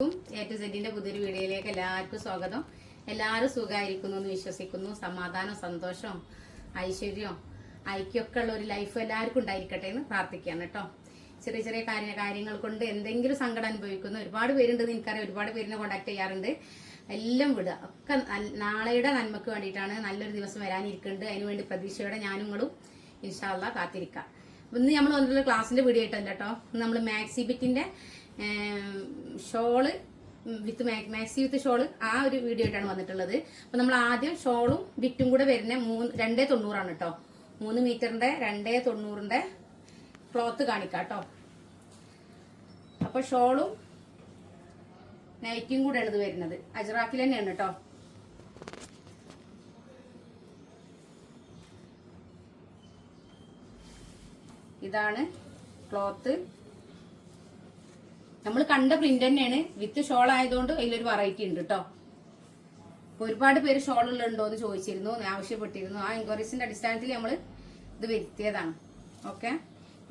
A to പുതിയൊരു വീഡിയോയിലേക്ക് എല്ലാവർക്കും സ്വാഗതം. എല്ലാവരും സുഖമായിരിക്കുന്നു എന്ന് വിശ്വസിക്കുന്നു. സമാധാനം സന്തോഷം ഐശ്വര്യം ഐക്യമൊക്കെ ഉള്ള ഒരു ലൈഫ് എല്ലാവർക്കും ഉണ്ടായിരിക്കട്ടെ എന്ന് പ്രാർത്ഥിക്കുകയാണ് കേട്ടോ. ചെറിയ ചെറിയ കാര്യ കാര്യങ്ങൾ കൊണ്ട് എന്തെങ്കിലും സങ്കടം അനുഭവിക്കുന്ന ഒരുപാട് പേരുണ്ടെന്ന് എനിക്കറിയാം. ഒരുപാട് പേരിനെ കോണ്ടാക്ട് ചെയ്യാറുണ്ട്. എല്ലാം വിടുക. ഒക്കെ നാളെയുടെ നന്മക്ക് വേണ്ടിയിട്ടാണ് നല്ലൊരു ദിവസം വരാനിരിക്കുന്നുണ്ട് അതിനുവേണ്ടി പ്രതീക്ഷയോടെ ഞാനും നിങ്ങളും ഇൻഷാല്ല കാത്തിരിക്കാം. ഇന്ന് നമ്മൾ വന്നിട്ടുള്ള ക്ലാസ്സിന്റെ വീഡിയോ ആയിട്ടല്ല കേട്ടോ? നമ്മൾ maxi ബിറ്റിന്റെ shawl with maxi with shawl ആ ഒരു വീഡിയോ ആയിട്ടാണ് വന്നിട്ടുള്ളത്. അപ്പൊ നമ്മൾ ആദ്യം ഷോളും വിറ്റും കൂടെ വരുന്ന മൂന്ന് രണ്ടേ തൊണ്ണൂറാണ് കേട്ടോ മൂന്ന് മീറ്ററിന്റെ രണ്ടേ തൊണ്ണൂറിന്റെ ക്ലോത്ത് കാണിക്കാം കേട്ടോ അപ്പൊ ഷോളും നൈറ്റിയും കൂടെയാണ് ഇത് വരുന്നത്. അജറാക്കിൽ തന്നെയാണ് കേട്ടോ ഇതാണ് ക്ലോത്ത്. നമ്മൾ കണ്ട പ്രിന്റ് തന്നെയാണ്. വിത്ത് ഷോൾ ആയതുകൊണ്ട് അതിലൊരു വെറൈറ്റി ഉണ്ട് കേട്ടോ ഒരുപാട് പേര് ഷോൾ ഷോളുകളുണ്ടോ എന്ന് ചോദിച്ചിരുന്നു. ആവശ്യപ്പെട്ടിരുന്നു. ആ എൻക്വയറീസിന്റെ അടിസ്ഥാനത്തിൽ നമ്മൾ ഇത് വരുത്തിയതാണ്. ഓക്കെ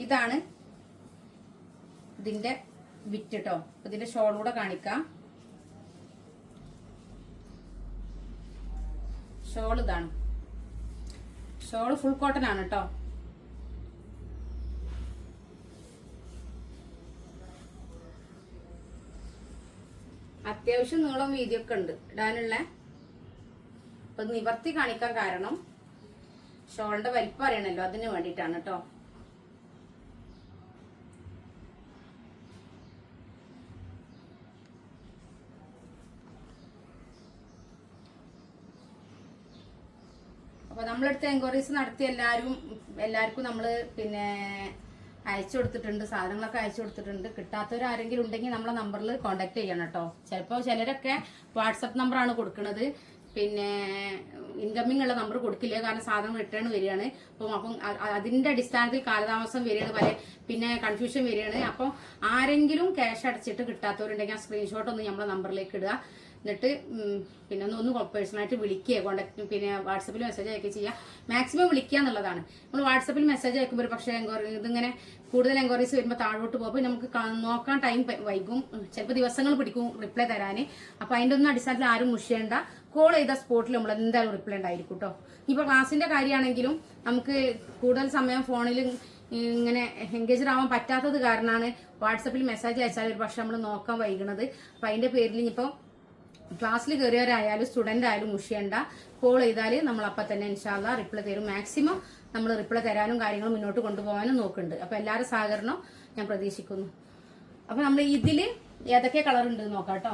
ഇതാണ് ഇതിന്റെ വിറ്റ് കേട്ടോ ഇതിന്റെ ഷോൾ കൂടെ കാണിക്കാം. ഷോൾ ഇതാണ്. ഷോൾ ഫുൾ കോട്ടൺ ആണ് കേട്ടോ അത്യാവശ്യം നീളം വീതിയൊക്കെ ഉണ്ട്. ഇടാനുള്ള അപ്പൊ നിവർത്തി കാണിക്കാൻ കാരണം ഷോളിന്റെ വലിപ്പം അറിയണല്ലോ അതിന് വേണ്ടിയിട്ടാണ് കേട്ടോ. അപ്പൊ നമ്മളെടുത്ത് എൻക്വയറീസ് നടത്തി എല്ലാവരും എല്ലാവർക്കും നമ്മൾ പിന്നെ അയച്ചു കൊടുത്തിട്ടുണ്ട് സാധനങ്ങളൊക്കെ അയച്ചു കൊടുത്തിട്ടുണ്ട്. കിട്ടാത്തവർ ആരെങ്കിലും ഉണ്ടെങ്കിൽ നമ്മളെ നമ്പറിൽ കോൺടാക്ട് ചെയ്യണം കേട്ടോ. ചിലപ്പോൾ ചിലരൊക്കെ വാട്സപ്പ് നമ്പറാണ് കൊടുക്കുന്നത് പിന്നെ ഇൻകമ്മിങ് ഉള്ള നമ്പർ കൊടുക്കില്ല. കാരണം സാധനം റിട്ടേൺ വരികയാണ്. അപ്പം അപ്പം അ- അ- അതിന്റെ അടിസ്ഥാനത്തിൽ കാലതാമസം വരികയാണ്. പല പിന്നെ കൺഫ്യൂഷൻ വരികയാണ്. അപ്പം ആരെങ്കിലും ക്യാഷ് അടച്ചിട്ട് കിട്ടാത്തവരുണ്ടെങ്കിൽ ആ സ്ക്രീൻഷോട്ട് ഒന്ന് നമ്മളെ നമ്പറിലേക്ക് ഇടുക. എന്നിട്ട് പിന്നെ ഒന്ന് ഒന്ന് പേഴ്സണലായിട്ട് വിളിക്കുക. കോണ്ടാക്ട് പിന്നെ വാട്സപ്പിൽ മെസ്സേജ് അയക്കുക ചെയ്യുക മാക്സിമം വിളിക്കുക എന്നുള്ളതാണ്. നമ്മൾ വാട്സപ്പിൽ മെസ്സേജ് അയക്കുമ്പോൾ പക്ഷേ പറയുക ഇതിങ്ങനെ കൂടുതൽ എൻക്വയറീസ് വരുമ്പോൾ താഴോട്ട് പോകുമ്പോൾ നമുക്ക് നോക്കാൻ ടൈം വൈകും. ചിലപ്പോൾ ദിവസങ്ങൾ പിടിക്കും റിപ്ലൈ തരാൻ അപ്പോൾ അതിന്റെ ഒന്നും അടിസ്ഥാനത്തിൽ ആരും മുഷിയേണ്ട കോൾ ചെയ്ത സ്പോട്ടിൽ നമ്മൾ എന്തായാലും റിപ്ലൈ ഉണ്ടായിരിക്കും കേട്ടോ ഇപ്പോൾ ക്ലാസ്സിന്റെ കാര്യമാണെങ്കിലും നമുക്ക് കൂടുതൽ സമയം ഫോണിൽ ഇങ്ങനെ എൻഗേജഡ് ആവാൻ പറ്റാത്തത് കാരണമാണ് വാട്സപ്പിൽ മെസ്സേജ് അയച്ചാൽ ഒരു പക്ഷെ നമ്മൾ നോക്കാൻ വൈകുന്നത് അപ്പം അതിന്റെ പേരിൽ ഇനിയിപ്പോൾ ക്ലാസ്സിൽ കയറിയവരായാലും സ്റ്റുഡന്റ് ആയാലും മുഷിയണ്ട കോൾ ചെയ്താൽ നമ്മൾ അപ്പം തന്നെ ഇൻഷാല്ല റിപ്ലൈ തരും. മാക്സിമം നമ്മൾ റിപ്ലൈ തരാനും കാര്യങ്ങൾ മുന്നോട്ട് കൊണ്ടുപോകാനും നോക്കുന്നുണ്ട്. അപ്പോൾ എല്ലാവരും സഹകരണം ഞാൻ പ്രതീക്ഷിക്കുന്നു. അപ്പോൾ നമ്മൾ ഇതിൽ ഏതൊക്കെ കളർ ഉണ്ട് നോക്കാം കേട്ടോ.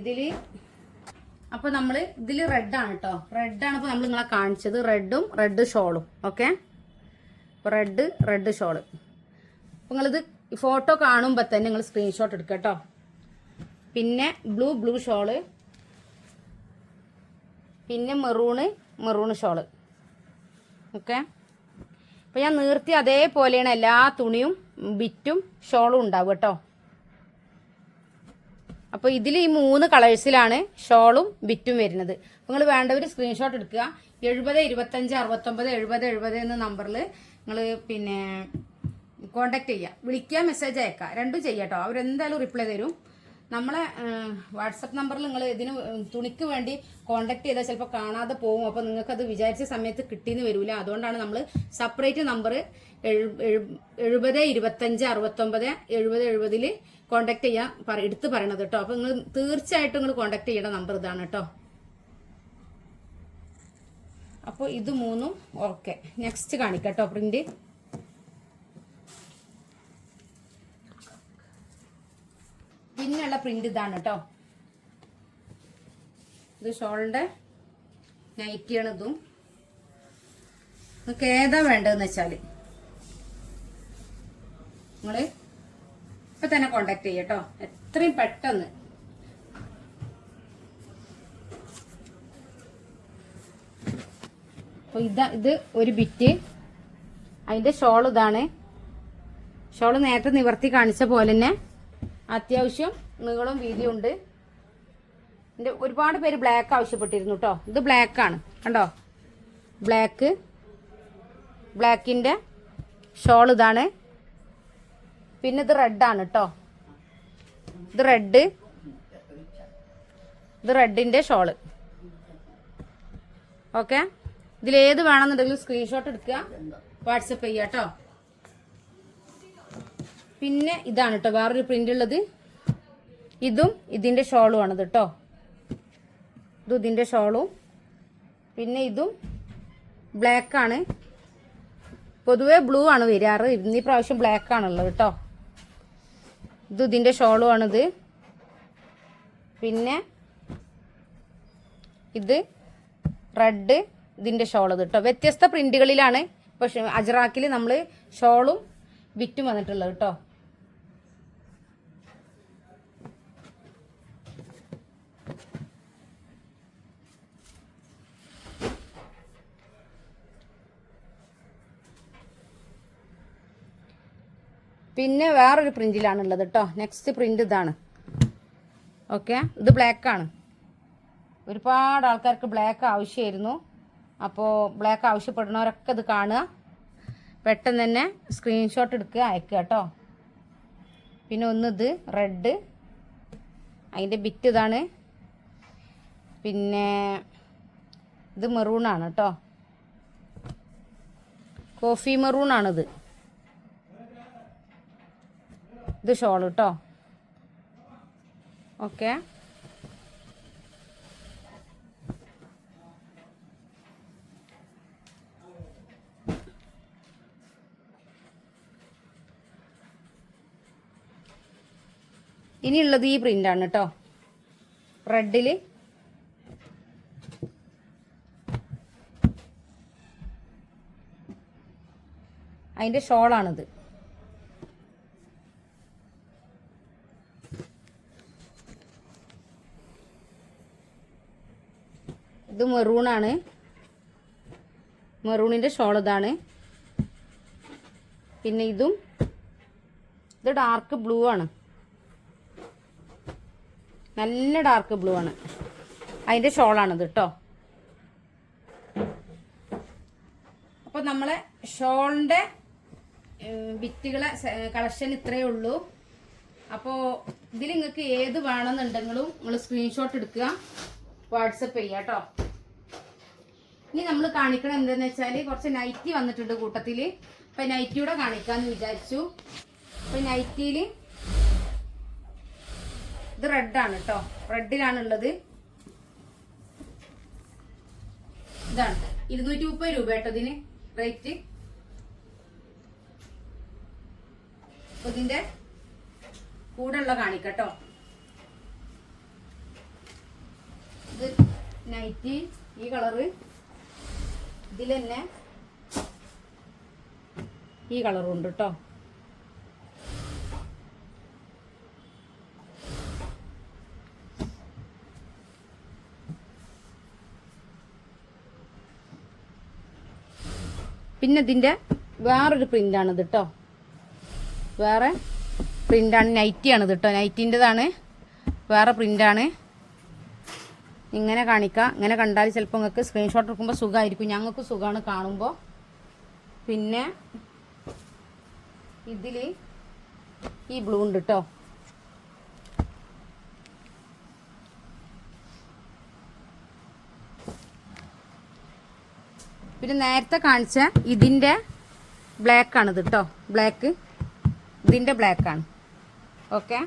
ഇതിൽ അപ്പോൾ നമ്മൾ ഇതിൽ റെഡാണ് കേട്ടോ. റെഡാണ് ഇപ്പോൾ നമ്മൾ നിങ്ങളെ കാണിച്ചത്. റെഡും റെഡ് ഷോളും ഓക്കെ റെഡ് റെഡ് ഷോൾ അപ്പോൾ നിങ്ങളിത് ഫോട്ടോ കാണുമ്പോൾ തന്നെ നിങ്ങൾ സ്ക്രീൻഷോട്ട് എടുക്കുക കേട്ടോ. പിന്നെ ബ്ലൂ ബ്ലൂ ഷോൾ പിന്നെ മെറൂണ് മെറൂണ് ഷോൾ. ഓക്കെ? അപ്പോൾ ഞാൻ നിർത്തി അതേപോലെയാണ് എല്ലാ തുണിയും ബിറ്റും ഷോളും ഉണ്ടാവും കേട്ടോ. അപ്പോൾ ഇതിൽ ഈ മൂന്ന് കളേഴ്സിലാണ് ഷോളും ബിറ്റും വരുന്നത്. നിങ്ങൾ വേണ്ടവർ സ്ക്രീൻഷോട്ട് എടുക്കുക. എഴുപത് ഇരുപത്തഞ്ച് അറുപത്തൊമ്പത് എഴുപത് എഴുപത് എന്ന നമ്പറിൽ നിങ്ങൾ പിന്നെ കോണ്ടാക്ട് ചെയ്യുക. വിളിക്കുക മെസ്സേജ് അയക്കുക. രണ്ടും ചെയ്യാം കേട്ടോ. അവരെന്തായാലും റിപ്ലൈ തരും. നമ്മളെ വാട്സപ്പ് നമ്പറിൽ നിങ്ങൾ ഇതിന് തുണിക്ക് വേണ്ടി കോണ്ടാക്ട് ചെയ്താൽ ചിലപ്പോൾ കാണാതെ പോകും അപ്പോൾ അത് വിചാരിച്ച സമയത്ത് കിട്ടിയെന്ന് വരില്ല അതുകൊണ്ടാണ് നമ്മൾ സെപ്പറേറ്റ് നമ്പർ എഴുപത് ഇരുപത്തഞ്ച് അറുപത്തൊമ്പത് എഴുപത് എഴുപതിൽ കോണ്ടാക്ട് ചെയ്യാൻ പറ എടുത്ത് പറയണത് കേട്ടോ. അപ്പോൾ നിങ്ങൾ തീർച്ചയായിട്ടും നിങ്ങൾ കോണ്ടാക്ട് ചെയ്യേണ്ട നമ്പർ ഇതാണ് കേട്ടോ. അപ്പോൾ ഇത് മൂന്നും ഓക്കെ നെക്സ്റ്റ് കാണിക്കാം കേട്ടോ പ്രിന്റ് പിന്നെയുള്ള പ്രിന്റ് ഇതാണ് കേട്ടോ ഇത് ഷോളിന്റെ നൈറ്റിയാണ് ഇതും. നിങ്ങൾക്ക് ഏതാ വേണ്ടതെന്ന് വെച്ചാൽ നിങ്ങൾ ഇപ്പൊ തന്നെ കോണ്ടാക്ട് ചെയ്യട്ടോ എത്രയും പെട്ടെന്ന്. അപ്പൊ ഇതാ ഇത് ഒരു ബിറ്റ് അതിന്റെ ഷോൾ ഇതാണ്. ഷോൾ നേരത്തെ നിവർത്തി കാണിച്ച പോലെ തന്നെ അത്യാവശ്യം നീളം വീതിയും ഉണ്ട് എന്റെ ഒരുപാട് പേര് ബ്ലാക്ക് ആവശ്യപ്പെട്ടിരുന്നു കേട്ടോ ഇത് ബ്ലാക്ക് ആണ്. കണ്ടോ? ബ്ലാക്ക് ബ്ലാക്കിന്റെ ഷോൾ ഇതാണ്. പിന്നെ ഇത് റെഡാണ് കേട്ടോ ഇത് റെഡ് ഇത് റെഡിന്റെ ഷോൾ ഓക്കെ ഇതിലേത് വേണമെന്നുണ്ടെങ്കിലും സ്ക്രീൻഷോട്ട് എടുക്കുക. വാട്സപ്പ് ചെയ്യാം കേട്ടോ പിന്നെ ഇതാണ് കേട്ടോ വേറൊരു പ്രിന്റ് ഉള്ളത്. ഇതും ഇതിന്റെ ഷോളും ആണത് കേട്ടോ ഇതും ഇതിന്റെ ഷോളും പിന്നെ ഇതും ബ്ലാക്ക് ആണ്. പൊതുവേ ബ്ലൂ ആണ് വരാറ് ഇന്നീ പ്രാവശ്യം ബ്ലാക്ക് ആണുള്ളത് കേട്ടോ ഇത് ഇതിന്റെ ഷോളും ആണിത്. പിന്നെ ഇത് റെഡ് ഇതിന്റെ ഷോൾ ഇത് കേട്ടോ വ്യത്യസ്ത പ്രിന്റുകളിലാണ് പക്ഷെ അജറാക്കിൽ നമ്മൾ ഷോളും വിറ്റും വന്നിട്ടുള്ളത് കേട്ടോ പിന്നെ വേറൊരു പ്രിന്റിലാണുള്ളത് കേട്ടോ നെക്സ്റ്റ് പ്രിന്റ് ഇതാണ്. ഓക്കെ ഇത് ബ്ലാക്ക് ആണ്. ഒരുപാട് ആൾക്കാർക്ക് ബ്ലാക്ക് ആവശ്യമായിരുന്നു. അപ്പോൾ ബ്ലാക്ക് ആവശ്യപ്പെടുന്നവരൊക്കെ ഇത് കാണുക. പെട്ടെന്ന് തന്നെ സ്ക്രീൻഷോട്ട് എടുക്കുക അയക്കുക കേട്ടോ പിന്നെ ഒന്ന് ഇത് റെഡ് അതിന്റെ ബിറ്റ് ഇതാണ്. പിന്നെ ഇത് മെറൂണാണ് കേട്ടോ കോഫി മെറൂണാണിത് ഇത് ഷോൾ കേട്ടോ ഓക്കെ. ഇനിയുള്ളത് ഈ പ്രിന്റാണ് കേട്ടോ റെഡിൽ അതിന്റെ ഷോളാണിത്. ഇത് മെറൂണാണ് മെറൂണിന്റെ ഷോൾ ഇതാണ്. പിന്നെ ഇതും ഇത് ഡാർക്ക് ബ്ലൂ ആണ്. നല്ല ഡാർക്ക് ബ്ലൂ ആണ്. അതിന്റെ ഷോളാണിത് കേട്ടോ അപ്പോൾ നമ്മളെ ഷോളിന്റെ വിറ്റുകളെ കളക്ഷൻ ഇത്രയേ ഉള്ളൂ. അപ്പോൾ ഇതിൽ നിങ്ങൾക്ക് ഏത് വേണമെന്നുണ്ടെങ്കിലും നിങ്ങൾ സ്ക്രീൻഷോട്ട് എടുക്കുക. വാട്സപ്പ് ചെയ്യാം കേട്ടോ ഇനി നമ്മൾ കാണിക്കണം എന്താന്ന് വെച്ചാൽ കുറച്ച് നൈറ്റി വന്നിട്ടുണ്ട് കൂട്ടത്തിൽ അപ്പം നൈറ്റിയൂടെ കാണിക്കാമെന്ന് വിചാരിച്ചു. അപ്പം നൈറ്റിയിൽ ഇത് റെഡാണ് കേട്ടോ റെഡിലാണ് ഉള്ളത്. ഇതാണ്. ഇരുന്നൂറ്റി മുപ്പത് രൂപ കേട്ടോ ഇതിന് റേറ്റ് ഇതിന്റെ കൂടെ ഉള്ള കാണിക്കട്ടോ. ഇത് നൈറ്റി ഈ കളറ് ഇതിൽ തന്നെ ഈ കളറും ഉണ്ട് കേട്ടോ പിന്നെ ഇതിന്റെ വേറൊരു പ്രിന്റാണിത് കേട്ടോ വേറെ പ്രിന്റാണ് നൈറ്റിയാണിത് കേട്ടോ നൈറ്റിന്റെതാണ് വേറെ പ്രിന്റാണ് ഇങ്ങനെ കാണിക്കാം ഇങ്ങനെ കണ്ടാൽ ചിലപ്പോൾ നിങ്ങൾക്ക് സ്ക്രീൻഷോട്ട് എടുക്കുമ്പോൾ സുഖമായിരിക്കും ഞങ്ങൾക്ക് സുഖമാണ് കാണുമ്പോൾ പിന്നെ ഇതിൽ ഈ ബ്ലൂ ഉണ്ട് കേട്ടോ പിന്നെ നേരത്തെ കാണിച്ച ഇതിന്റെ ബ്ലാക്ക് ആണ് ഇത് കേട്ടോ ബ്ലാക്ക് ഇതിന്റെ ബ്ലാക്ക് ആണ്. ഓക്കെ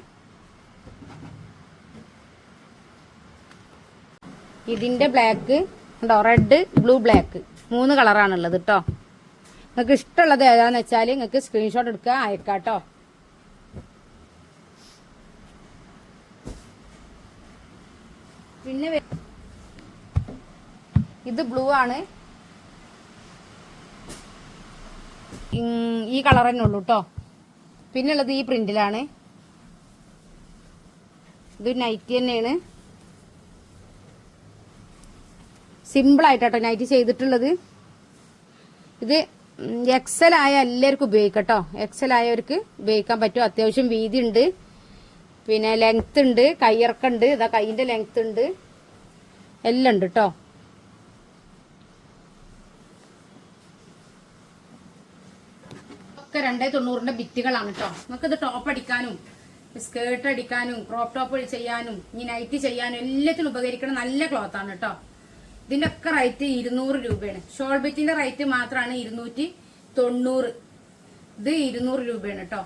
ഇതിന്റെ ബ്ലാക്ക് ഉണ്ടോ റെഡ് ബ്ലൂ ബ്ലാക്ക് മൂന്ന് കളറാണുള്ളത് കേട്ടോ നിങ്ങൾക്ക് ഇഷ്ടമുള്ളത് ഏതാന്ന് വെച്ചാൽ നിങ്ങൾക്ക് സ്ക്രീൻഷോട്ട് എടുക്കുക അയക്കാം കേട്ടോ പിന്നെ ഇത് ബ്ലൂ ആണ്. ഈ കളർ തന്നെ ഉള്ളൂ കേട്ടോ പിന്നെ ഉള്ളത് ഈ പ്രിന്റിലാണ് ഇത് നൈറ്റി തന്നെയാണ്. സിമ്പിൾ ആയിട്ടോ നൈറ്റ് ചെയ്തിട്ടുള്ളത്. ഇത് എക്സൽ ആയ എല്ലാവർക്കും ഉപയോഗിക്കാം കേട്ടോ എക്സൽ ആയവർക്ക് ഉപയോഗിക്കാൻ പറ്റും. അത്യാവശ്യം വീതി ഉണ്ട് പിന്നെ ലെങ്ത് ഉണ്ട് കയ്യിറക്കുണ്ട് ഇതാ കൈയിന്റെ ലെങ്ത് ഉണ്ട്. എല്ലാം ഉണ്ട് കേട്ടോ ഒക്കെ രണ്ടേ തൊണ്ണൂറിന്റെ ബിറ്റുകളാണ് കേട്ടോ നമുക്ക് ഇത് ടോപ്പ് അടിക്കാനും സ്കേർട്ട് അടിക്കാനും ക്രോപ്പ് ടോപ്പ് ചെയ്യാനും ഇനി നൈറ്റ് ചെയ്യാനും എല്ലാത്തിനും ഉപകരിക്കുന്ന നല്ല ക്ലോത്ത് ആണ് കേട്ടോ ഇതിന്റെ ഒക്കെ റേറ്റ് ഇരുന്നൂറ് രൂപയാണ്. ഷോൾ ബിറ്റിന്റെ റേറ്റ് മാത്രമാണ് ഇരുന്നൂറ്റി തൊണ്ണൂറ്. ഇത് ഇരുന്നൂറ് രൂപയാണ് കേട്ടോ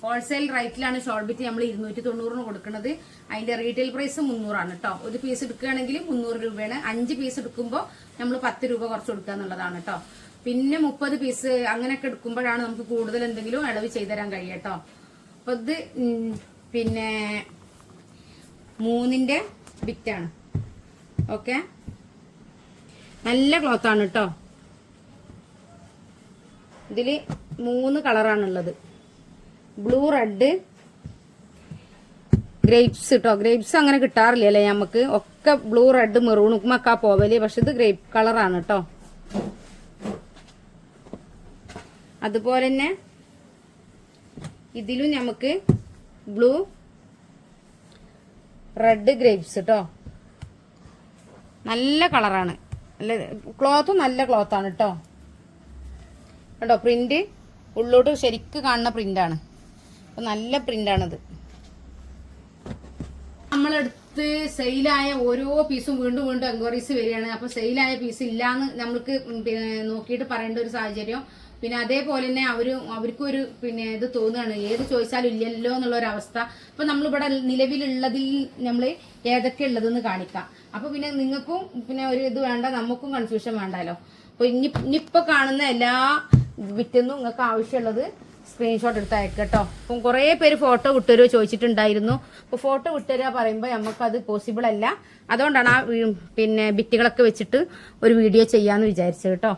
ഹോൾസെയിൽ റേറ്റിലാണ് ഷോൾ ബിറ്റ് നമ്മൾ ഇരുന്നൂറ്റി തൊണ്ണൂറിന് കൊടുക്കുന്നത്. അതിന്റെ റീറ്റെയിൽ പ്രൈസ് മുന്നൂറാണ് കേട്ടോ ഒരു പീസ് എടുക്കുകയാണെങ്കിൽ മുന്നൂറ് രൂപയാണ്. അഞ്ച് പീസ് എടുക്കുമ്പോൾ നമ്മൾ പത്ത് രൂപ കുറച്ച് കൊടുക്കുക എന്നുള്ളതാണ് കേട്ടോ പിന്നെ മുപ്പത് പീസ് അങ്ങനെയൊക്കെ എടുക്കുമ്പോഴാണ് നമുക്ക് കൂടുതൽ എന്തെങ്കിലും ഇളവ് ചെയ്തുതരാൻ കഴിയുക കേട്ടോ അപ്പൊ ഇത് പിന്നെ മൂന്നിന്റെ ബിറ്റാണ് ഓക്കെ നല്ല ക്ലോത്ത് ആണ് കേട്ടോ ഇതിൽ മൂന്ന് കളറാണുള്ളത് ബ്ലൂ റെഡ് ഗ്രേപ്സ് കേട്ടോ ഗ്രേപ്സ് അങ്ങനെ കിട്ടാറില്ല അല്ലേ നമുക്ക് ഒക്കെ ബ്ലൂ റെഡ് മെറൂൺ ഒക്കെ പോവൽ. പക്ഷെ ഇത് ഗ്രേപ്പ് കളറാണ് കേട്ടോ അതുപോലെ തന്നെ ഇതിലും നമുക്ക് ബ്ലൂ റെഡ് ഗ്രേപ്സ് കേട്ടോ നല്ല കളറാണ്. നല്ല ക്ലോത്ത് നല്ല ക്ലോത്താണ് കേട്ടോ കേട്ടോ പ്രിന്റ് ഉള്ളോട്ട് ശരിക്ക് കാണുന്ന പ്രിന്റാണ് അപ്പൊ നല്ല പ്രിന്റാണിത് നമ്മളെടുത്ത് സെയിലായ ഓരോ പീസും വീണ്ടും വീണ്ടും എൻക്വയറീസ് വരികയാണ്. അപ്പൊ സെയിലായ പീസ് ഇല്ലാന്ന് നമ്മൾക്ക് നോക്കിയിട്ട് പറയേണ്ട ഒരു സാഹചര്യം പിന്നെ അതേപോലെ തന്നെ അവർ അവർക്കും ഒരു പിന്നെ ഇത് തോന്നുകയാണ് ഏത് ചോദിച്ചാലും ഇല്ലല്ലോ എന്നുള്ള ഒരു അവസ്ഥ അപ്പൊ നമ്മളിവിടെ നിലവിലുള്ളതിൽ നമ്മൾ ഏതൊക്കെ ഉള്ളതെന്ന് കാണിക്കാം. അപ്പൊ പിന്നെ നിങ്ങൾക്കും പിന്നെ ഒരു ഇത് വേണ്ട നമുക്കും കൺഫ്യൂഷൻ വേണ്ടല്ലോ. അപ്പൊ ഇനി ഇനിയിപ്പോ കാണുന്ന എല്ലാ വിറ്റെന്നും നിങ്ങൾക്ക് ആവശ്യമുള്ളത് സ്ക്രീൻഷോട്ട് എടുത്ത് അയക്കുക കേട്ടോ. അപ്പം കുറേ പേര് ഫോട്ടോ വിട്ടുതരുമോ ചോദിച്ചിട്ടുണ്ടായിരുന്നു. അപ്പോൾ ഫോട്ടോ വിട്ടുതരിക പറയുമ്പോൾ നമുക്കത് പോസിബിൾ അല്ല. അതുകൊണ്ടാണ് ആ പിന്നെ ബിറ്റുകളൊക്കെ വെച്ചിട്ട് ഒരു വീഡിയോ ചെയ്യാന്ന് വിചാരിച്ചത് കേട്ടോ.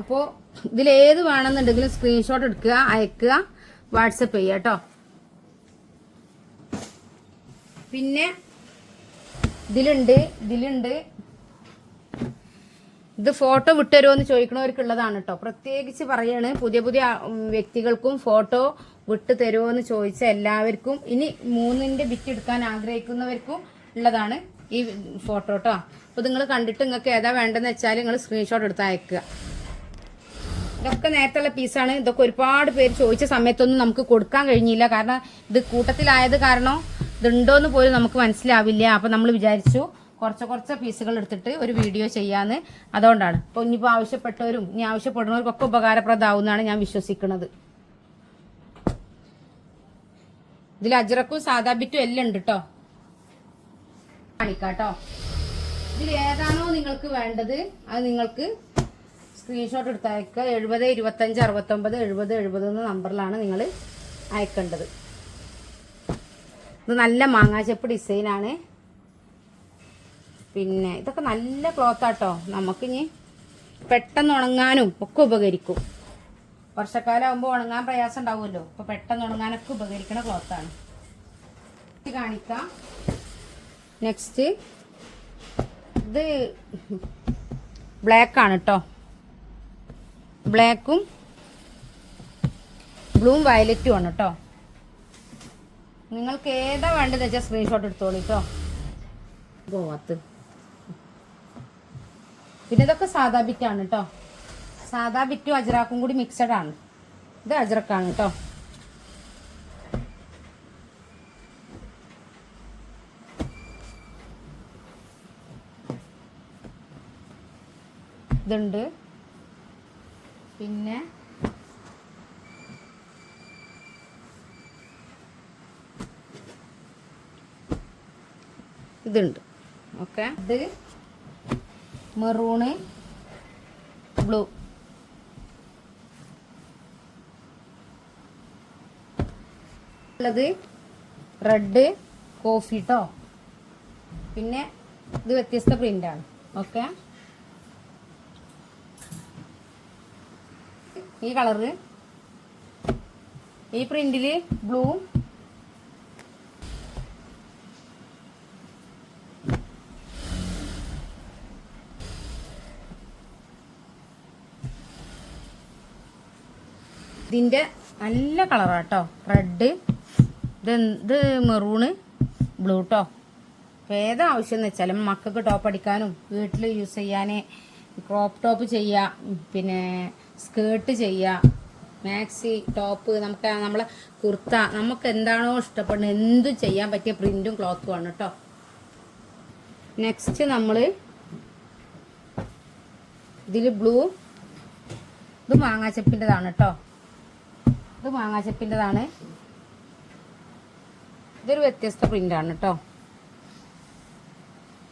അപ്പോൾ ഇതിലേത് വേണമെന്നുണ്ടെങ്കിലും സ്ക്രീൻഷോട്ട് എടുക്കുക അയക്കുക വാട്സപ്പ് ചെയ്യുക കേട്ടോ. പിന്നെ ഇതിലുണ്ട് ഇതിലുണ്ട്. ഇത് ഫോട്ടോ വിട്ടുതരുമോ എന്ന് ചോദിക്കണവർക്കുള്ളതാണ് കേട്ടോ. പ്രത്യേകിച്ച് പറയാണ് പുതിയ പുതിയ വ്യക്തികൾക്കും ഫോട്ടോ വിട്ടു തരുമോ എന്ന് ചോദിച്ച എല്ലാവർക്കും ഇനി മൂന്നിന്റെ ബിറ്റ് എടുക്കാൻ ആഗ്രഹിക്കുന്നവർക്കും ഉള്ളതാണ് ഈ ഫോട്ടോ കേട്ടോ. അപ്പോൾ നിങ്ങൾ കണ്ടിട്ട് നിങ്ങൾക്ക് ഏതാ വേണ്ടെന്ന് വെച്ചാൽ നിങ്ങൾ സ്ക്രീൻഷോട്ട് എടുത്ത് അയക്കുക. ഇതൊക്കെ നേരത്തുള്ള പീസാണ് ഇതൊക്കെ ഒരുപാട് പേര് ചോദിച്ച സമയത്തൊന്നും നമുക്ക് കൊടുക്കാൻ കഴിഞ്ഞില്ല. കാരണം ഇത് കൂട്ടത്തിലായത് കാരണം ഇതുണ്ടോന്ന് പോലും നമുക്ക് മനസ്സിലാവില്ല. അപ്പൊ നമ്മൾ വിചാരിച്ചു കുറച്ച് കുറച്ച് പീസുകൾ എടുത്തിട്ട് ഒരു വീഡിയോ ചെയ്യാന്ന്. അതുകൊണ്ടാണ്. അപ്പോൾ ഇനിയിപ്പോൾ ആവശ്യപ്പെട്ടവരും ഇനി ആവശ്യപ്പെടുന്നവർക്കൊക്കെ ഉപകാരപ്രദമാവുമെന്നാണ് ഞാൻ വിശ്വസിക്കുന്നത്. ഇതിൽ അജറക്കും സാധാ ബിറ്റും എല്ലാം ഉണ്ട് കേട്ടോ കാണിക്കാട്ടോ. ഇതിൽ ഏതാണോ നിങ്ങൾക്ക് വേണ്ടത് അത് നിങ്ങൾക്ക് സ്ക്രീൻഷോട്ട് എടുത്ത് അയക്കുക എഴുപത് ഇരുപത്തഞ്ച് അറുപത്തൊമ്പത് എഴുപത് എഴുപത് എന്ന നമ്പറിലാണ് നിങ്ങൾ അയക്കേണ്ടത്. ഇത് നല്ല മാങ്ങാച്ചെപ്പ് ഡിസൈനാണ് പിന്നെ ഇതൊക്കെ നല്ല ക്ലോത്ത് ക്ലോത്താട്ടോ നമുക്കിനി പെട്ടെന്ന് ഉണങ്ങാനും ഒക്കെ ഉപകരിക്കും. വർഷക്കാലം ആകുമ്പോൾ ഉണങ്ങാൻ പ്രയാസം ഉണ്ടാവുമല്ലോ. അപ്പോൾ പെട്ടെന്ന് ഉണങ്ങാനൊക്കെ ഉപകരിക്കുന്ന ക്ലോത്താണ് കാണിക്കാം. നെക്സ്റ്റ് ഇത് ബ്ലാക്ക് ആണ് കേട്ടോ ബ്ലാക്കും ബ്ലൂവും വയലറ്റും ആണ് കേട്ടോ നിങ്ങൾക്ക് ഏതാ വേണ്ടത് വെച്ചാൽ സ്ക്രീൻഷോട്ട് എടുത്തോളൂ കേട്ടോ ഗോവത്ത് പിന്നെ ഇതൊക്കെ സാദാ ബിറ്റാണ് കേട്ടോ സാദാ ബിറ്റും അജറാക്കും കൂടി മിക്സഡ് ആണ്. ഇത് അജറക്കാണ് കേട്ടോ ഇതുണ്ട്. പിന്നെ ഇതുണ്ട്. ഓക്കെ. ഇത് മെറൂണ് ബ്ലൂ. ഉള്ളത് റെഡ് കോഫി കേട്ടോ പിന്നെ ഇത് വ്യത്യസ്ത പ്രിന്റാണ് ഓക്കെ. ഈ കളറ്. ഈ പ്രിന്റിൽ ബ്ലൂ. ഇതിന്റെ നല്ല കളറാട്ടോ. റെഡ് ഇത് മെറൂണ് ബ്ലൂ ട്ടോ. അപ്പോൾ ഏതാ ആവശ്യം എന്ന് വെച്ചാൽ മക്കൾക്ക് ടോപ്പ് അടിക്കാനും വീട്ടിൽ യൂസ് ചെയ്യാൻ ക്രോപ്പ് ടോപ്പ് ചെയ്യുക പിന്നെ സ്കേർട്ട് ചെയ്യുക മാക്സി ടോപ്പ് നമുക്ക് നമ്മളെ കുർത്ത നമുക്ക് എന്താണോ ഇഷ്ടപ്പെടുന്നത് എന്തും ചെയ്യാൻ പറ്റിയ പ്രിന്റും ക്ലോത്തും ആണ് കേട്ടോ നെക്സ്റ്റ് നമ്മൾ ഇതിൽ ബ്ലൂ ഇത് മാങ്ങാച്ചപ്പിന്റെതാണ് കേട്ടോ ഇത് മാങ്ങാച്ചപ്പിന്റെതാണ് ഇതൊരു വ്യത്യസ്ത പ്രിന്റാണ് കേട്ടോ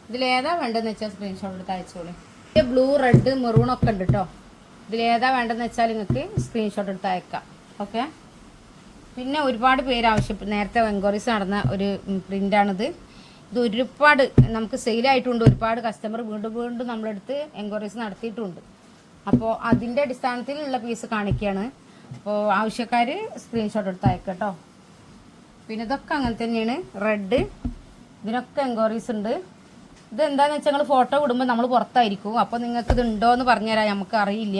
ഇതിലേതാ വേണ്ടതെന്ന് വെച്ചാൽ സ്ക്രീൻഷോട്ട് എടുത്ത് അയച്ചോളൂ. ബ്ലൂ റെഡ് മെറൂൺ ഒക്കെ ഉണ്ട് കേട്ടോ ഇതിലേതാ വേണ്ടതെന്ന് വെച്ചാൽ നിങ്ങൾക്ക് സ്ക്രീൻഷോട്ട് എടുത്ത് അയക്കാം. ഓക്കെ പിന്നെ ഒരുപാട് പേര് ആവശ്യപ്പെട്ടു നേരത്തെ എൻക്വയറീസ് നടന്ന ഒരു പ്രിന്റാണിത് ഇത് ഒരുപാട് നമുക്ക് സെയിലായിട്ടുണ്ട് ഒരുപാട് കസ്റ്റമർ വീണ്ടും വീണ്ടും നമ്മളെടുത്ത് എൻക്വയറീസ് നടത്തിയിട്ടുണ്ട്. അപ്പോൾ അതിന്റെ അടിസ്ഥാനത്തിലുള്ള പീസ് കാണിക്കുകയാണ് അപ്പോൾ ആവശ്യക്കാർ സ്ക്രീൻഷോട്ട് എടുത്ത് അയക്കാം കേട്ടോ പിന്നെ ഇതൊക്കെ അങ്ങനെ തന്നെയാണ്. റെഡ് ഇതിനൊക്കെ എൻക്വയറീസ് ഉണ്ട്. ഇത് എന്താന്ന് വെച്ചാൽ നിങ്ങൾ ഫോട്ടോ വിടുമ്പോൾ നമ്മൾ പുറത്തായിരിക്കും. അപ്പോൾ നിങ്ങൾക്ക് ഇത് ഉണ്ടോ എന്ന് പറഞ്ഞുതരാം നമുക്ക് അറിയില്ല.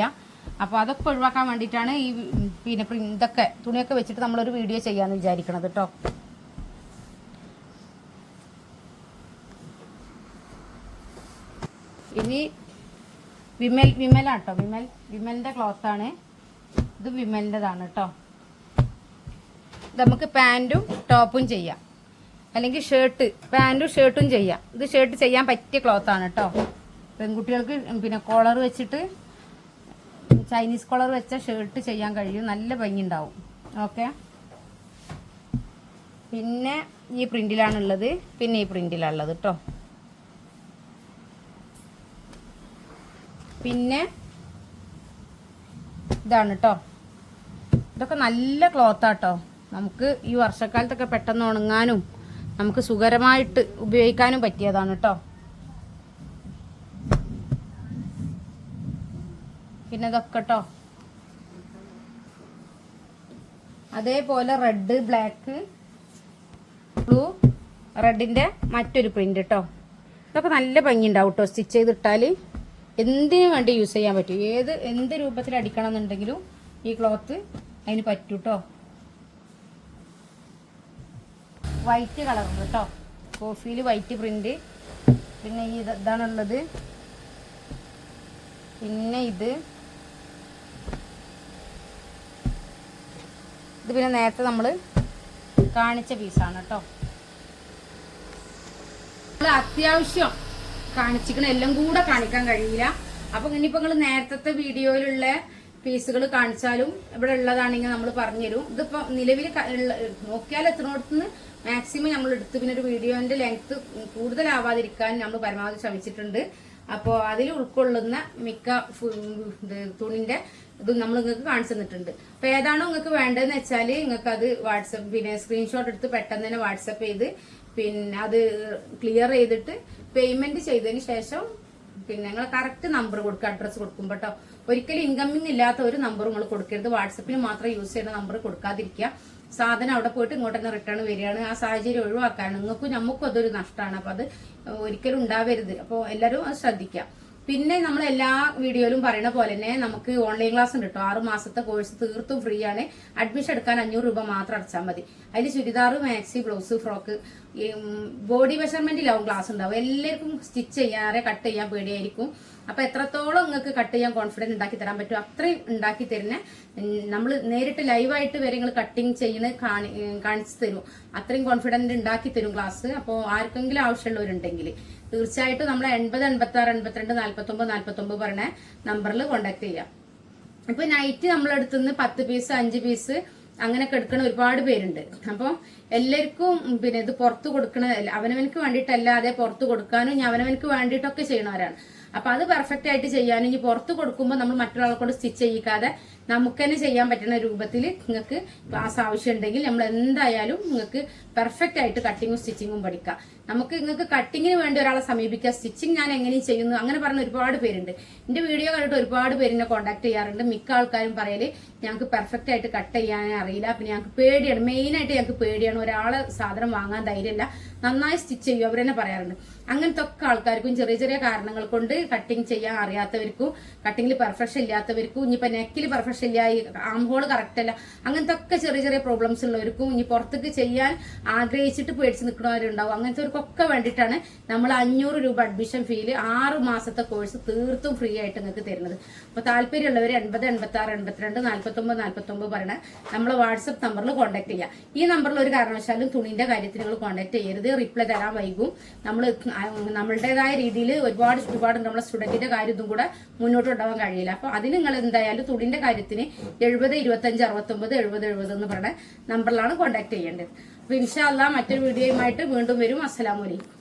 അപ്പോൾ അതൊക്കെ ഒഴിവാക്കാൻ വേണ്ടിയിട്ടാണ് ഈ പിന്നെ ഇതൊക്കെ തുണിയൊക്കെ വെച്ചിട്ട് നമ്മളൊരു വീഡിയോ ചെയ്യാമെന്ന് വിചാരിക്കണത് കേട്ടോ ഇനി വിമൽ വിമലാട്ടോ വിമൽ വിമലിന്റെ ക്ലോത്താണ് ഇത് വിമലിന്റെതാണ് കേട്ടോ നമുക്ക് പാന്റും ടോപ്പും ചെയ്യാം. അല്ലെങ്കിൽ ഷർട്ട് പാന്റും ഷർട്ടും ചെയ്യാം. ഇത് ഷർട്ട് ചെയ്യാൻ പറ്റിയ ക്ലോത്ത് ആണ് കേട്ടോ പെൺകുട്ടികൾക്ക് പിന്നെ കോളർ വെച്ചിട്ട് ചൈനീസ് കോളർ വെച്ച ഷർട്ട് ചെയ്യാൻ കഴിയും. നല്ല ഭംഗി ഉണ്ടാവും ഓക്കെ പിന്നെ ഈ പ്രിന്റിലാണുള്ളത്. പിന്നെ ഈ പ്രിന്റിലാണുള്ളത് കേട്ടോ പിന്നെ ഇതാണ് കേട്ടോ ഇതൊക്കെ നല്ല ക്ലോത്താട്ടോ നമുക്ക് ഈ വർഷക്കാലത്തൊക്കെ പെട്ടെന്ന് ഉണങ്ങാനും നമുക്ക് സുഖകരമായിട്ട് ഉപയോഗിക്കാനും പറ്റിയതാണ് കേട്ടോ പിന്നെ ഇതൊക്കെ കേട്ടോ അതേപോലെ റെഡ് ബ്ലാക്ക് ബ്ലൂ റെഡിന്റെ മറ്റൊരു പ്രിന്റ് കേട്ടോ ഇതൊക്കെ നല്ല ഭംഗി ഉണ്ടാവും കേട്ടോ സ്റ്റിച്ച് ചെയ്തിട്ടാൽ എന്തിനു വേണ്ടി യൂസ് ചെയ്യാൻ പറ്റും? ഏത് എന്ത് രൂപത്തിൽ അടിക്കണം എന്നുണ്ടെങ്കിലും ഈ ക്ലോത്ത് അതിന് പറ്റൂ കേട്ടോ വൈറ്റ് കളറുണ്ട് കേട്ടോ കോഫിയിൽ വൈറ്റ് പ്രിന്റ്. പിന്നെ ഈ ഇത് ഇതാണുള്ളത് പിന്നെ ഇത്. ഇത് പിന്നെ നേരത്തെ നമ്മൾ കാണിച്ച പീസാണ് കേട്ടോ അത്യാവശ്യം കാണിച്ചിക്കണ എല്ലാം കൂടെ കാണിക്കാൻ കഴിയില്ല. അപ്പൊ ഇനിയിപ്പോ നിങ്ങൾ നേരത്തെ വീഡിയോയിലുള്ള പീസുകൾ കാണിച്ചാലും ഇവിടെ ഉള്ളതാണെങ്കിൽ നമ്മൾ പറഞ്ഞുതരും. ഇതിപ്പോ നിലവിൽ നോക്കിയാൽ എത്തുന്നിടത്തുനിന്ന് മാക്സിമം നമ്മൾ എടുത്ത് പിന്നെ ഒരു വീഡിയോന്റെ ലെങ്ത് കൂടുതലാവാതിരിക്കാൻ നമ്മൾ പരമാവധി ശ്രമിച്ചിട്ടുണ്ട്. അപ്പോൾ അതിൽ ഉൾക്കൊള്ളുന്ന മിക്ക തുണിന്റെ ഇത് നമ്മൾ നിങ്ങൾക്ക് കാണിച്ചു തന്നിട്ടുണ്ട്. അപ്പോൾ ഏതാണോ നിങ്ങൾക്ക് വേണ്ടതെന്ന് വെച്ചാൽ നിങ്ങൾക്ക് അത് വാട്സപ്പ് പിന്നെ സ്ക്രീൻഷോട്ട് എടുത്ത് പെട്ടെന്ന് തന്നെ വാട്സപ്പ് ചെയ്ത് പിന്നെ അത് ക്ലിയർ ചെയ്തിട്ട് പേയ്മെന്റ് ചെയ്തതിന് ശേഷം പിന്നെ നിങ്ങൾ കറക്റ്റ് നമ്പർ കൊടുക്കുക അഡ്രസ്സ് കൊടുക്കും കേട്ടോ ഒരിക്കലും ഇൻകമ്മിങ് ഇല്ലാത്ത ഒരു നമ്പർ നിങ്ങൾ കൊടുക്കരുത്. വാട്സപ്പിൽ മാത്രം യൂസ് ചെയ്യുന്ന നമ്പർ കൊടുക്കാതിരിക്കുക. സാധനം അവിടെ പോയിട്ട് ഇങ്ങോട്ട് തന്നെ റിട്ടേൺ വരികയാണ്. ആ സാഹചര്യം ഒഴിവാക്കാണ്. നിങ്ങൾക്കും നമുക്കും അതൊരു നഷ്ടമാണ് അപ്പൊ അത് ഒരിക്കലും ഉണ്ടാവരുത്. അപ്പോൾ എല്ലാവരും അത് ശ്രദ്ധിക്കുക പിന്നെ നമ്മൾ എല്ലാ വീഡിയോയിലും പറയുന്ന പോലെ തന്നെ നമുക്ക് ഓൺലൈൻ ക്ലാസ് ഉണ്ട് കേട്ടോ ആറ് മാസത്തെ കോഴ്സ് തീർത്തും ഫ്രീ ആണ്. അഡ്മിഷൻ എടുക്കാൻ അഞ്ഞൂറ് രൂപ മാത്രം അടച്ചാൽ മതി. അതിൽ churidar maxi blouse frock body മെഷർമെന്റിലാവും class ഉണ്ടാവും എല്ലാവർക്കും സ്റ്റിച്ച് ചെയ്യാറെ കട്ട് ചെയ്യാൻ പേടിയായിരിക്കും. അപ്പൊ എത്രത്തോളം നിങ്ങൾക്ക് കട്ട് ചെയ്യാൻ കോൺഫിഡൻസ് ഉണ്ടാക്കി തരാൻ പറ്റും അത്രയും ഉണ്ടാക്കി തരുന്ന നമ്മൾ നേരിട്ട് ലൈവായിട്ട് വരെ നിങ്ങൾ കട്ടിങ് ചെയ്യുന്ന കാണി കാണിച്ചു തരും. അത്രയും കോൺഫിഡന്റ് ഉണ്ടാക്കി തരും ക്ലാസ് അപ്പോൾ ആർക്കെങ്കിലും ആവശ്യമുള്ളവരുണ്ടെങ്കിൽ തീർച്ചയായിട്ടും നമ്മൾ എൺപത് എൺപത്തി ആറ് എൺപത്തിരണ്ട് നാൽപ്പത്തി ഒമ്പത് നാൽപ്പത്തി ഒമ്പത് പറഞ്ഞ നമ്പറിൽ കോൺടാക്ട് ചെയ്യാം. ഇപ്പൊ നൈറ്റ് നമ്മളെടുത്തുനിന്ന് പത്ത് പീസ് അഞ്ച് പീസ് അങ്ങനെയൊക്കെ എടുക്കുന്ന ഒരുപാട് പേരുണ്ട്. അപ്പോൾ എല്ലാവർക്കും പിന്നെ ഇത് പുറത്ത് കൊടുക്കണ അവനവനക്ക് വേണ്ടിയിട്ടല്ലാതെ പുറത്ത് കൊടുക്കാനും അവനവനക്ക് വേണ്ടിയിട്ടൊക്കെ ചെയ്യണവരാണ്. അപ്പൊ അത് പെർഫെക്റ്റ് ആയിട്ട് ചെയ്യാനും ഇനി പുറത്ത് കൊടുക്കുമ്പോൾ നമ്മൾ മറ്റൊരാളെ കൊണ്ട് സ്റ്റിച്ച് ചെയ്യിക്കാതെ നമുക്ക് തന്നെ ചെയ്യാൻ പറ്റുന്ന രൂപത്തിൽ നിങ്ങൾക്ക് ക്ലാസ് ആവശ്യമുണ്ടെങ്കിൽ നമ്മൾ എന്തായാലും നിങ്ങൾക്ക് പെർഫെക്റ്റ് ആയിട്ട് കട്ടിങ്ങും സ്റ്റിച്ചിങ്ങും പഠിക്കാം. നമുക്ക് നിങ്ങൾക്ക് കട്ടിങ്ങിന് വേണ്ടി ഒരാളെ സമീപിക്കുക സ്റ്റിച്ചിങ് ഞാൻ എങ്ങനെയും ചെയ്യുന്നു. അങ്ങനെ പറഞ്ഞ ഒരുപാട് പേരുണ്ട്. എന്റെ വീഡിയോ കണ്ടിട്ട് ഒരുപാട് പേര് എന്നെ കോൺടാക്ട് ചെയ്യാറുണ്ട്. മിക്ക ആൾക്കാരും പറയൽ ഞങ്ങൾക്ക് പെർഫെക്റ്റ് ആയിട്ട് കട്ട് ചെയ്യാൻ അറിയില്ല. പിന്നെ ഞങ്ങൾക്ക് പേടിയാണ്. മെയിൻ ആയിട്ട് ഞങ്ങൾക്ക് പേടിയാണ്. ഒരാളെ സാധനം വാങ്ങാൻ ധൈര്യമില്ല. നന്നായി സ്റ്റിച്ച് ചെയ്യും. അവരെന്നെ പറയാറുണ്ട്. അങ്ങനത്തെ ഒക്കെ ആൾക്കാർക്കും ചെറിയ ചെറിയ കാരണങ്ങൾ കൊണ്ട് കട്ടിങ് ചെയ്യാൻ അറിയാത്തവർക്കും കട്ടിങ്ങിൽ പെർഫെക്ഷൻ ഇല്ലാത്തവർക്കും ഇനിയിപ്പോൾ നെക്കിൽ പെർഫെക്ഷൻ ഇല്ല ഈ ആം ഹോൾ കറക്റ്റ് അല്ല. അങ്ങനത്തെ ഒക്കെ ചെറിയ ചെറിയ പ്രോബ്ലംസ് ഉള്ളവർക്കും ഇനി പുറത്തേക്ക് ചെയ്യാൻ ആഗ്രഹിച്ചിട്ട് പേടിച്ച് നിൽക്കുന്നവരുണ്ടാവും. അങ്ങനത്തെവർക്കൊക്കെ വേണ്ടിയിട്ടാണ് നമ്മൾ അഞ്ഞൂറ് രൂപ അഡ്മിഷൻ ഫീൽ ആറ് മാസത്തെ കോഴ്സ് തീർത്തും ഫ്രീ ആയിട്ട് നിങ്ങൾക്ക് തരുന്നത്. അപ്പോൾ താല്പര്യമുള്ളവർ എൺപത് എൺപത്തി ആറ് എൺപത്തിരണ്ട് നാൽപ്പത്തൊമ്പത് നാൽപ്പത്തൊമ്പത് പറയണ നമ്മളെ വാട്സപ്പ് നമ്പറിൽ കോൺടാക്ട് ചെയ്യുക ഈ നമ്പറിൽ ഒരു കാരണവശാലും തുണിന്റെ കാര്യത്തിൽ നിങ്ങൾ കോൺടാക്ട് ചെയ്യരുത്. റിപ്ലൈ തരാൻ വൈകും. നമ്മൾ നമ്മളുടേതായ രീതിയിൽ ഒരുപാട് ഒരുപാട് നമ്മളെ സ്റ്റുഡന്റിന്റെ കാര്യം ഇതും കൂടെ മുന്നോട്ട് കൊണ്ടുപോകാൻ കഴിയില്ല. അപ്പോൾ അതിന് നിങ്ങൾ എന്തായാലും തുണിന്റെ കാര്യത്തിന് എഴുപത് ഇരുപത്തഞ്ച് അറുപത്തൊമ്പത് എഴുപത് എഴുപത് എന്ന് പറയുന്ന നമ്പറിലാണ് കോൺടാക്ട് ചെയ്യേണ്ടത്. അപ്പോൾ ഇൻഷാല്ല മറ്റൊരു വീഡിയോയുമായിട്ട് വീണ്ടും വരും. അസ്സലാമലൈക്കും